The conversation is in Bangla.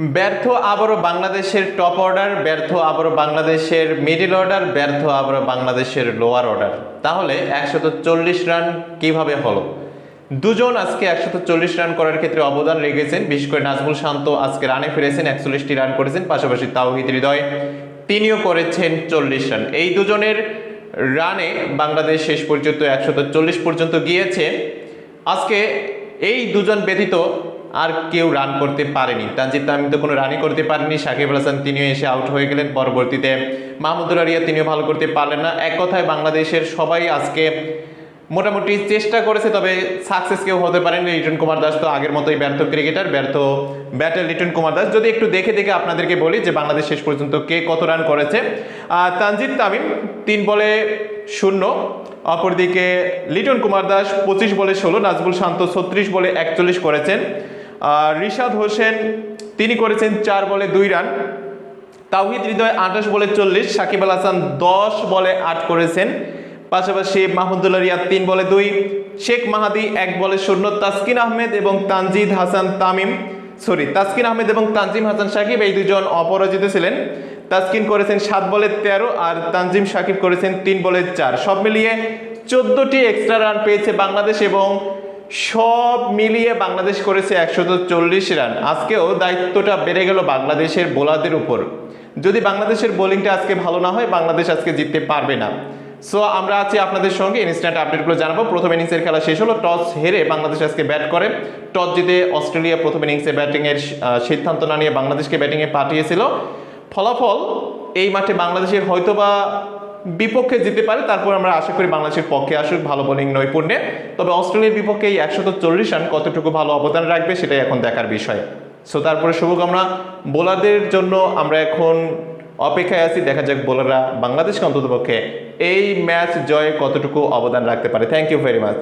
ব্যর্থ আবারও বাংলাদেশের টপ অর্ডার ব্যর্থ আবারও বাংলাদেশের মিডিল অর্ডার ব্যর্থ আবারও বাংলাদেশের লোয়ার অর্ডার তাহলে একশত চল্লিশ রান কীভাবে হলো? দুজন আজকে একশত চল্লিশ রান করার ক্ষেত্রে অবদান রেখেছেন। বিশেষ করে নাজমুল শান্ত আজকে রানে ফিরেছেন, একচল্লিশটি রান করেছেন। পাশাপাশি তাওহিদ হৃদয়, তিনিও করেছেন চল্লিশ রান এই দুজনের রানে বাংলাদেশ শেষ পর্যন্ত একশত চল্লিশ পর্যন্ত গিয়েছে। আজকে এই দুজন ব্যতীত আর কেউ রান করতে পারেনি। তানজিদ তামিম তো কোনো রানই করতে পারেনি। সাকিব আল হাসান তিনিও এসে আউট হয়ে গেলেন পরবর্তীতে। মাহমুদুল আরিয়া তিনিও ভালো করতে পারলেন না। এক কথায় বাংলাদেশের সবাই আজকে মোটামুটি চেষ্টা করেছে, তবে সাকসেস কেউ হতে পারেনি। লিটন কুমার দাস তো আগের মতোই ব্যর্থ ক্রিকেটার ব্যর্থ ব্যাটার লিটন কুমার দাস। যদি একটু দেখে দেখে আপনাদেরকে বলি যে বাংলাদেশ শেষ পর্যন্ত কে কত রান করেছে। তানজিদ তামিম তিন বলে শূন্য, অপরদিকে লিটন কুমার দাস পঁচিশ বলে ষোলো নাজবুল শান্ত ছত্রিশ বলে একচল্লিশ করেছেন। রিশাদ হোসেন, তিনি করেছেন চার বলে দুই রান। তাওহিদ হৃদয় আঠাশ বলে চল্লিশ, সাকিব আল হাসান দশ বলে আট করেছেন। পাশাপাশি মাহমুদুল্লাহ রিয়াদ তিন বলে দুই, শেখ মাহাদি এক বলে শূন্য, তাসকিন আহমেদ এবং তানজিদ হাসান তামিম, সরি, তাসকিন আহমেদ এবং তানজিম হাসান সাকিব এই দুজন অপরাজিত ছিলেন। তাসকিন করেছেন সাত বলে তেরো আর তানজিম সাকিব করেছেন তিন বলে চার। সব মিলিয়ে চোদ্দটি এক্সট্রা রান পেয়েছে বাংলাদেশ এবং সব মিলিয়ে বাংলাদেশ করেছে একশত চল্লিশ রান। আজকেও দায়িত্বটা বেড়ে গেল বাংলাদেশের বোলারদের উপর। যদি বাংলাদেশের বোলিংটা আজকে ভালো না হয়, বাংলাদেশ আজকে জিততে পারবে না। সো আমরা আছি আপনাদের সঙ্গে ইনস্ট্যান্ট আপডেটগুলো জানাব। প্রথম ইনিংসের খেলা শেষ হলো, টস হেরে বাংলাদেশ আজকে ব্যাট করে। টস জিতে অস্ট্রেলিয়া প্রথম ইনিংসে ব্যাটিংয়ের সিদ্ধান্ত না নিয়ে বাংলাদেশকে ব্যাটিংয়ে পাঠিয়েছিল। ফলাফল এই মাঠে বাংলাদেশের হয়তোবা বিপক্ষে জিতে পারে, তারপর আমরা আশা করি বাংলাদেশের পক্ষে আসুক, ভালো বোলিং নৈপুণ্যে তবে অস্ট্রেলিয়ার বিপক্ষে এই একশত চল্লিশ রান কতটুকু ভালো অবদান রাখবে সেটাই এখন দেখার বিষয়। সো তারপরে শুভকামনা। বোলারদের জন্য আমরা এখন অপেক্ষায় আছি, দেখা যাক বোলাররা বাংলাদেশকে অন্ততপক্ষে এই ম্যাচ জয়ে কতটুকু অবদান রাখতে পারে। Thank you very much